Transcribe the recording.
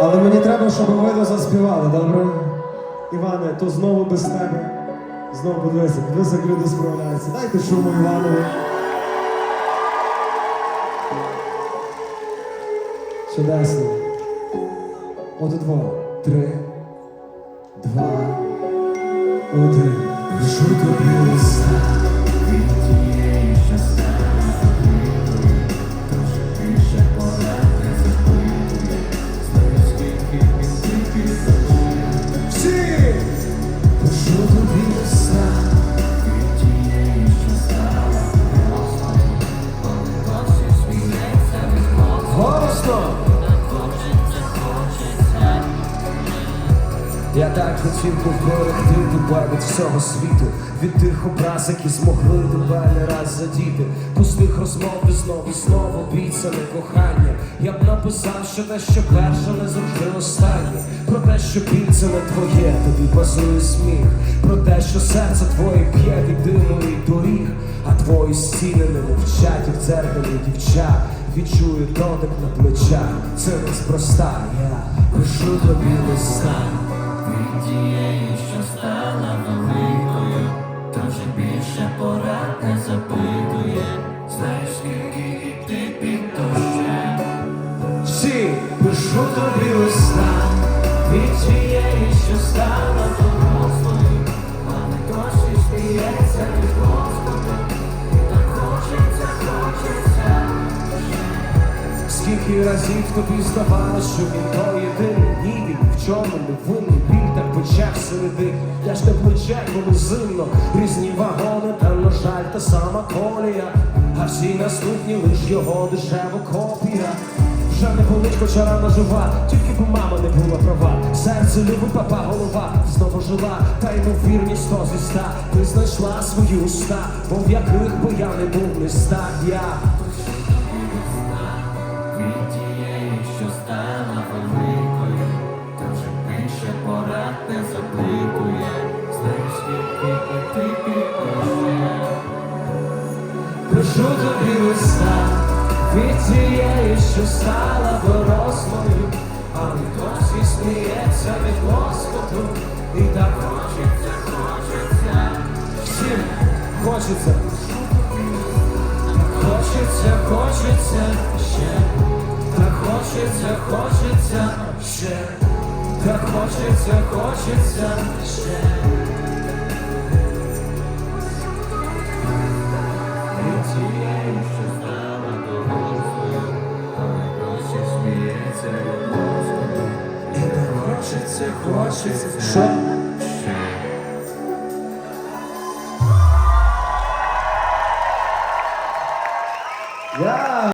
Але мені треба, щоб ви заспівали, добре? Іване, то знову без тебе. Знову подивися, подивися, як люди справляються. Дайте шуму Іванові. Чудесно. От два, три, два, один. Пишу тобі Я так хотів тебе від всього світу, від тих образ, які змогли тебе не раз задіти, пустих розмов і знову і знову обіцяне кохання. Я б написав, що те, що перше, не завжди останнє. Про те, що біль це не твоє, тобі базує сміх. Про те, що серце твоє п'є від диму доріг, а твої стіни не мовчать, і в дзеркалі дівча. Відчую дотик на плечах, це неспроста. Я пишу тобі листа. Тієї, що стала великою, та вже більше порад не запитує. Знаєш, скільки і ти під дощем Всі пишу тобі листа. Від тієї, що стала Скільки разів тобі здавалось, що він то єдиний Ні, він в чому не винний. Біль так пече всередині Я ж не плече, коли зимно. Різні вагони, та на жаль, та сама колія. А всі наступні лиш його дешева копія. Вже не болить, хоча рана жива, тільки б мама не була права. Серце любить папа, голова. Знову жила, та ймовірність сто зі ста. Ти знайшла свої уста, бо в яких би я не був не став я. Ти під дощем Пишу тобі листа від тієї, що стала дорослою, але досі сміється від Господу, і так хочеться, хочеться, всім хочеться, хочеться, хочеться ще, так хочеться, хочеться ще, так хочеться, хочеться ще. Ще хочеться. Що? Yeah.